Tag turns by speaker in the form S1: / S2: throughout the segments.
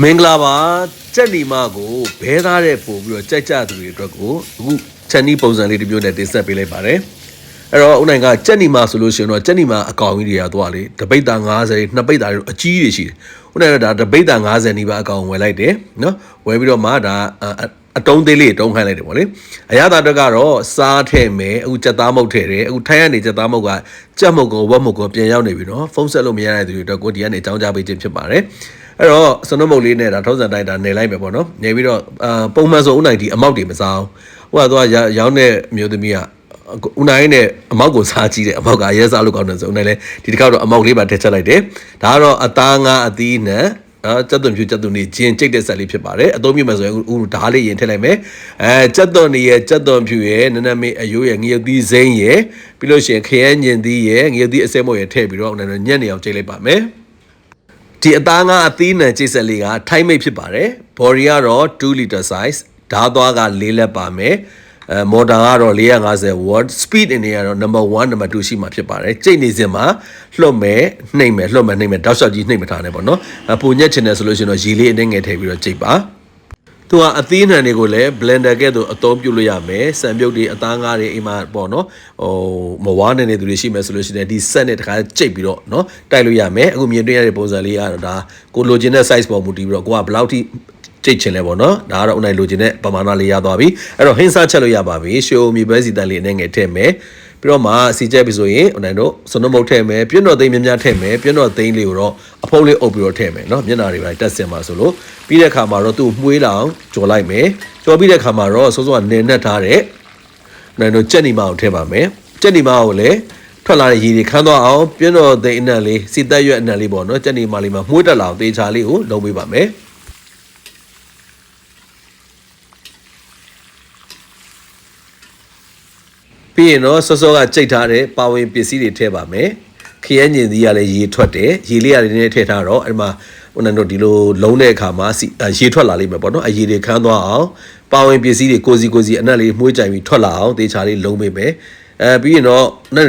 S1: မင်္ဂလာပါကြက်နီမကိုဘဲသားတဲ့ပို့ပြီးတော့ကြိုက်ကြသူတွေအတွက်ကိုအခုချက်နီးပုံစံလေးတစ်မျိုးနဲ့တင်ဆက်ပေးလိုက်ပါတယ်အဲ့တော့ဦးနိုင်ကကြက်နီမဆိုလို့ရှိရင်တော့ကြက်နီမအကောင်ကြီးတွေကသွားလေတပိတ်တာ90နှစ်ပိတ်တာတွေအကြီးတွေရှိတယ်ဦးနိုင်ကဒါတပိတ်တာ90နီးပါအကောင်ဝယ်လိုက်တယ်နော်ဝယ်ပြီးတော့မှဒါအတုံးသေးလေးတုံးခိုင်းလိုက်တယ်ပေါ့လေအရသာတက်ကတော့စားထဲ့မယ်အခုကြက်သားမုတ်ထည့်တယ်အခုထိုင်းကနေကြက်သားမုတ်ကကြက်မုတ်ကိုဝက်မုတ်ကိုပြန်ရောက်နေပြီနော်ဖုန်းဆက်လို့မရတဲ့သူတွေအတွက်ကိုဒီကနေအကြောင်းကြားပေးခြင်းဖြစ်ပါတယ် အဲ့တော့စနုမုတ်လေးနဲ့ဒါထောက်စံတိုင်းဒါနေလိုက်မယ်ပေါ့နော်နေပြီးတော့အာပုံမှန်ဆိုဦးနိုင်ဒီအမောက်တွေမစားဘူးဟိုကတော့ရောင်းတဲ့မျိုးသမီးကဦးနိုင်နဲ့အမောက်ကိုစားကြည့်တယ်အမောက်ကရဲစားလို့ကောင်းတယ်ဆိုဦးနိုင်လည်းဒီတစ်ခါတော့အမောက်လေးပါထည့်ချက်လိုက်တယ်ဒါကတော့အသားငါအသီးနဲ့အဲကြက်သွန်ဖြူကြက်သွန်နေဂျင်းကြိတ်တဲ့ဆက်လေးဖြစ်ပါတယ်အသုံးပြုမယ်ဆိုရင်ဥဓားလေးရင်ထည့်လိုက်မယ်အဲကြက်သွန်နေရဲ့ကြက်သွန်ဖြူရဲ့နနမေးအယိုးရဲ့ငရုတ်သီးစိမ်းရဲ့ပြီးလို့ရှိရင်ခရဲညင်သီးရဲ့ငရုတ်သီးအစဲမို့ရဲ့ထည့်ပြီးတော့ညက်နေအောင်ကြိတ်လိုက်ပါမယ် ဒီအသားငါအသီးနဲ့ကြိတ်ဆက်လေးကထိုင်းမိတ်ဖြစ်ပါတယ်ဘော်ရီကတော့2 liter size ဓားသွားက၄လက်ပါမယ်အဲမော်တာကတော့450 watt speed အနေနဲ့ကတော့ number 1 number 2ရှိမှာဖြစ်ပါတယ်ကြိတ်နေစဉ်မှာလွှတ်မယ်နှိမ့်မယ်လွှတ်မယ်နှိမ့်မယ်တောက်လျှောက်ကြီးနှိမ့်မထားနဲ့ပေါ့နော်အပူညက်ချင်တယ်ဆိုလို့ရှိရင်တော့ရေလေးအနှဲငယ်ထည့်ပြီးတော့ကြိတ်ပါ သူကအသီးနှံတွေကိုလည်း blender ကဲ့သို့အသုံးပြုလို့ရမယ်။စံပြုတ်တွေအသားငါးတွေအိမ်မှာပေါ့နော်။ဟိုမဝါးနေနေသူတွေရှိမယ်ဆိုလို့ရှိရင်ဒီ set နဲ့တခါကြိတ်ပြီးတော့နော်တိုက်လို့ရမယ်။အခုမြင်တွေ့ရတဲ့ပုံစံလေးကတော့ဒါကိုလိုချင်တဲ့ size ပေါ်မူတည်ပြီးတော့ကိုကဘယ်လောက်ထိကြိတ်ချင်လဲပေါ့နော်ဒါကတော့အနိုင်လိုချင်တဲ့ပမာဏလေးရသွားပြီအဲ့တော့ဟင်းစားချက်လို့ရပါပြီရှိုးမြေပဲစီတန်လေးအနေငယ်ထည့်မယ် ပြီးတော့မှစီချက်ပြီဆိုရင်အနိုင်တို့စနုမုတ်ထည့်မယ်ပြွတ်တော်သိမ်းများများထည့်မယ်ပြွတ်တော်သိမ်းလေးကိုတော့အဖုံးလေးအုပ်ပြီးတော့ထည့်မယ်နော်မျက်နှာတွေပါတက်စင်ပါဆိုလို့ပြီးတဲ့ခါမှာတော့သူ့မှွေးလောင်ကြော်လိုက်မယ်ကြော်ပြီးတဲ့ခါမှာတော့စိုးစိုးကနေနဲ့ထားတဲ့နိုင်တို့ကြက်နီမအောင်ထည့်ပါမယ်ကြက်နီမအောင်လည်းထွက်လာတဲ့ရည်တွေခန်းသွားအောင်ပြင်းတော်သိမ်းအနံ့လေးစီတက်ရွက်အနံ့လေးပေါ့နော်ကြက်နီမလေးမှာမှုှတက်လာအောင်တေချာလေးကိုလုံးပေးပါမယ် ပြီးရင်တော့စောစောကကြိတ်ထားတဲ့ပါဝင်ပစ္စည်းတွေထည့်ပါမယ်ခရဲညင်သီးကလည်းရေထွက်တယ်ရေလေးကလည်းနည်းနည်းထည့်ထားတော့အဲ့မှာဟိုနန်တို့ဒီလိုလုံးတဲ့အခါမှာရေထွက်လာလိမ့်မယ်ပေါ့နော်အရေတွေခန်းသွားအောင်ပါဝင်ပစ္စည်းတွေကိုစီကိုစီအနက်လေးမှုှကြိုင်ပြီးထွက်လာအောင်တေချာလေးလုံးပေးမယ်အဲပြီးရင်တော့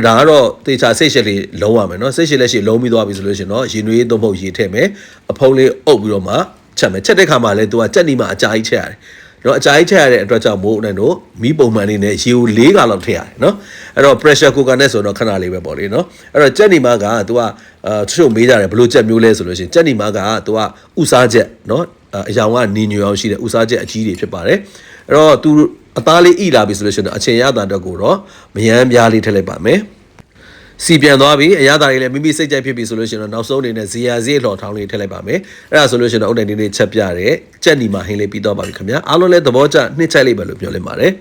S1: ဒါကတော့တေချာစိတ်ရှက်လေးလုံးရမယ်နော်စိတ်ရှက်လက်ရှိလုံးပြီးသွားပြီဆိုလို့ရှိရင်တော့ရေနွေးသုံးဖို့ရေထည့်မယ်အဖုံးလေးအုပ်ပြီးတော့မှချက်မယ်ချက်တဲ့ခါမှာလည်းသူကကြက်နီမှအကြာကြီးချက်ရတယ် နော်အကြာကြီးထည့်ရတဲ့အတွက်ကြောင့်မို့နဲ့တို့မီးပုံမှန်လေးနဲ့ရေကို၄ကလောက်ထည့်ရတယ်နော်အဲ့တော့ pressure cooker နဲ့ဆိုတော့ခဏလေးပဲပေါ့လေနော်အဲ့တော့ကြက်နီမာက तू ကအာတချို့မေးကြတယ်ဘလို့ကြက်မျိုးလဲဆိုလို့ရှိရင်ကြက်နီမာက तू ကဥစားချက်နော်အယောင်ကနေညွအောင်ရှိတဲ့ဥစားချက်အကြီးတွေဖြစ်ပါတယ်အဲ့တော့ तू အသားလေးဣလာပြီဆိုလို့ရှိရင်အချိန်ရတာတော့ကိုတော့မယမ်းပြားလေးထည့်လိုက်ပါမယ် စီပြန်သွားပြီအရသာတွေလည်းမိမိစိတ်ကြိုက်ဖြစ်ပြီဆိုလို့ရှိရင်တော့နောက်ဆုံးအနေနဲ့ဇီယာဇီလှော်ထောင်းလေးထည့်လိုက်ပါမယ်အဲ့ဒါဆိုလို့ရှိရင်တော့အုတ်တိုင်လေးလေးချက်ပြတဲ့ကြက်နီမာဟင်းလေးပြီးတော့ပါပြီခင်ဗျာအားလုံးလည်းသဘောကျနှစ်ချိုက်လိုက်ပါလို့ပြောလင်းပါတယ်